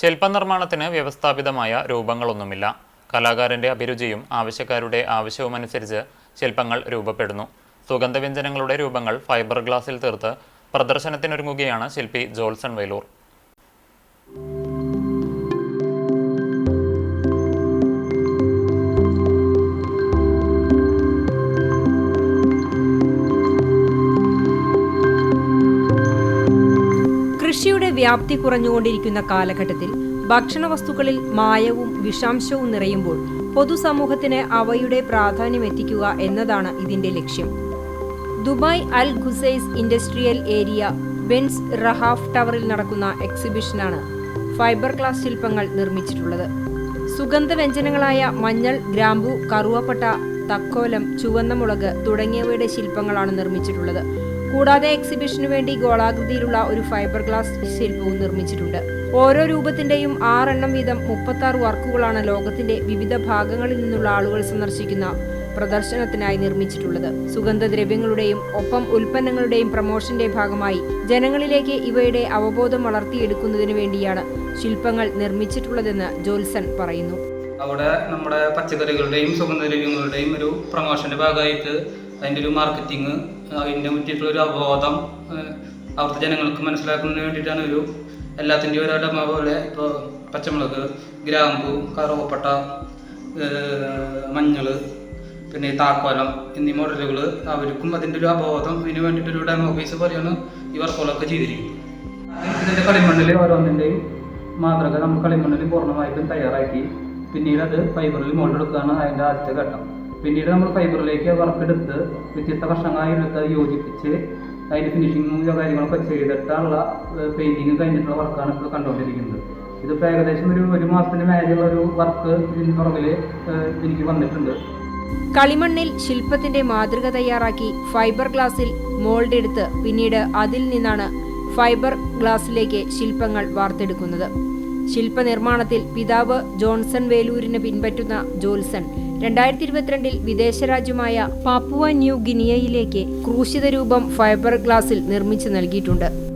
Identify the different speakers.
Speaker 1: ശില്പനിർമ്മാണത്തിന് വ്യവസ്ഥാപിതമായ രൂപങ്ങളൊന്നുമില്ല. കലാകാരന്റെ അഭിരുചിയും ആവശ്യക്കാരുടെ ആവശ്യവുമനുസരിച്ച് ശില്പങ്ങൾ രൂപപ്പെടുന്നു. സുഗന്ധവ്യഞ്ജനങ്ങളുടെ രൂപങ്ങൾ ഫൈബർ ഗ്ലാസിൽ തീർത്ത് പ്രദർശനത്തിനൊരുങ്ങുകയാണ് ശില്പി ജോൾസൺ വേലൂർ
Speaker 2: കൃഷിയുടെ വ്യാപ്തി കുറഞ്ഞുകൊണ്ടിരിക്കുന്ന കാലഘട്ടത്തിൽ ഭക്ഷണവസ്തുക്കളിൽ മായവും വിഷാംശവും നിറയുമ്പോൾ പൊതുസമൂഹത്തിന് അവയുടെ പ്രാധാന്യം എത്തിക്കുക എന്നതാണ് ഇതിന്റെ ലക്ഷ്യം. Dubai Al Qusais industrial area Benz Rahaf ടവറിൽ നടക്കുന്ന എക്സിബിഷനാണ് ഫൈബർ ഗ്ലാസ് ശില്പങ്ങൾ നിർമ്മിച്ചിട്ടുള്ളത്. സുഗന്ധവ്യഞ്ജനങ്ങളായ മഞ്ഞൾ ഗ്രാമ്പു കറുവപ്പട്ട തക്കോലം ചുവന്ന മുളക് തുടങ്ങിയവയുടെ ശില്പങ്ങളാണ് നിർമ്മിച്ചിട്ടുള്ളത്. കൂടാതെ എക്സിബിഷനു വേണ്ടി ഗോളാകൃതിയിലുള്ള ഒരു ഫൈബർ ഗ്ലാസ് ശില്പവും നിർമ്മിച്ചിട്ടുണ്ട്. ഓരോ രൂപത്തിന്റെയും ആറെണ്ണം വീതം മുപ്പത്തി ആറ് വർക്കുകളാണ് ലോകത്തിന്റെ വിവിധ ഭാഗങ്ങളിൽ നിന്നുള്ള ആളുകൾ സന്ദർശിക്കുന്ന പ്രദർശനത്തിനായി നിർമ്മിച്ചിട്ടുള്ളത്. സുഗന്ധദ്രവ്യങ്ങളുടെയും ഒപ്പം ഉൽപ്പന്നങ്ങളുടെയും പ്രമോഷന്റെ ഭാഗമായി ജനങ്ങളിലേക്ക് ഇവയുടെ അവബോധം വളർത്തിയെടുക്കുന്നതിന് വേണ്ടിയാണ് ശില്പങ്ങൾ നിർമ്മിച്ചിട്ടുള്ളതെന്ന് ജോൽസൺ പറയുന്നു.
Speaker 3: അവിടെ നമ്മുടെ പച്ചക്കറികളുടെയും സുഗന്ധദ്രവ്യങ്ങളുടെയും ഒരു പ്രമോഷന്റെ ഭാഗമായിട്ട് അതിന്റെ ഒരു മാർക്കറ്റിങ് അതിന്റെ പറ്റിയിട്ടുള്ള ഒരു അവബോധം അവിടുത്തെ ജനങ്ങൾക്ക് മനസ്സിലാക്കുന്നതിന് വേണ്ടിയിട്ടാണ് ഒരു എല്ലാത്തിന്റെയും ഒരു ഇടമ പോലെ ഇപ്പോൾ പച്ചമുളക് ഗ്രാമ്പു കറുവപ്പട്ട മഞ്ഞൾ പിന്നെ താക്കോലം എന്നീ മോഡലുകൾ അവർക്കും അതിന്റെ ഒരു അവബോധം ഇതിന് വേണ്ടിയിട്ടൊരു ഡെമോ ഓഫീസ് പോലെയാണ് ഈ വർക്കുകളൊക്കെ ചെയ്തിരിക്കുന്നത്. ഇതിന്റെ കളിമണ്ണിൽ ഓരോന്നിന്റെയും മാതൃക നമ്മൾ കളിമണ്ണിൽ പൂർണമായിട്ടും തയ്യാറാക്കി. പിന്നീട് അത് ഫൈബറിൽ മോൾഡെടുക്കുകയാണ് അതിന്റെ ആദ്യത്തെ ഘട്ടം. പിന്നീട് നമ്മൾ ഫൈബറിലേക്ക് വർക്ക് എടുത്ത് വ്യത്യസ്ത വർഷങ്ങളായി എടുത്ത് യോജിപ്പിച്ച് അതിന്റെ ഫിനിഷിങ്ങും കാര്യങ്ങളൊക്കെ ചെയ്തിട്ടുള്ള പെയിന്റിങ് കഴിഞ്ഞിട്ടുള്ള വർക്കാണ് ഇപ്പോൾ കണ്ടുകൊണ്ടിരിക്കുന്നത്. ഇതിപ്പോൾ ഏകദേശം ഒരു ഒരു മാസത്തിന് മേലെയുള്ള ഒരു വർക്ക് ഇതിന് പുറകിൽ എനിക്ക് വന്നിട്ടുണ്ട്.
Speaker 2: കളിമണ്ണിൽ ശില്പത്തിന്റെ മാതൃക തയ്യാറാക്കി ഫൈബർ ഗ്ലാസിൽ മോൾഡ് എടുത്ത് പിന്നീട് അതിൽ നിന്നാണ് ഫൈബർ ഗ്ലാസിലേക്ക് ശില്പങ്ങൾ വാർത്തെടുക്കുന്നത്. ശില്പനിർമ്മാണത്തിൽ പിതാവ് ജോൺസൺ വേലൂരിനെ പിൻപറ്റുന്ന ജോൽസൺ രണ്ടായിരത്തി ഇരുപത്തിരണ്ടിൽ വിദേശ രാജ്യമായ പാപ്പുവ ന്യൂ ഗിനിയയിലേക്ക് ക്രൂശിത രൂപം ഫൈബർ ഗ്ലാസിൽ നിർമ്മിച്ചു നൽകിയിട്ടുണ്ട്.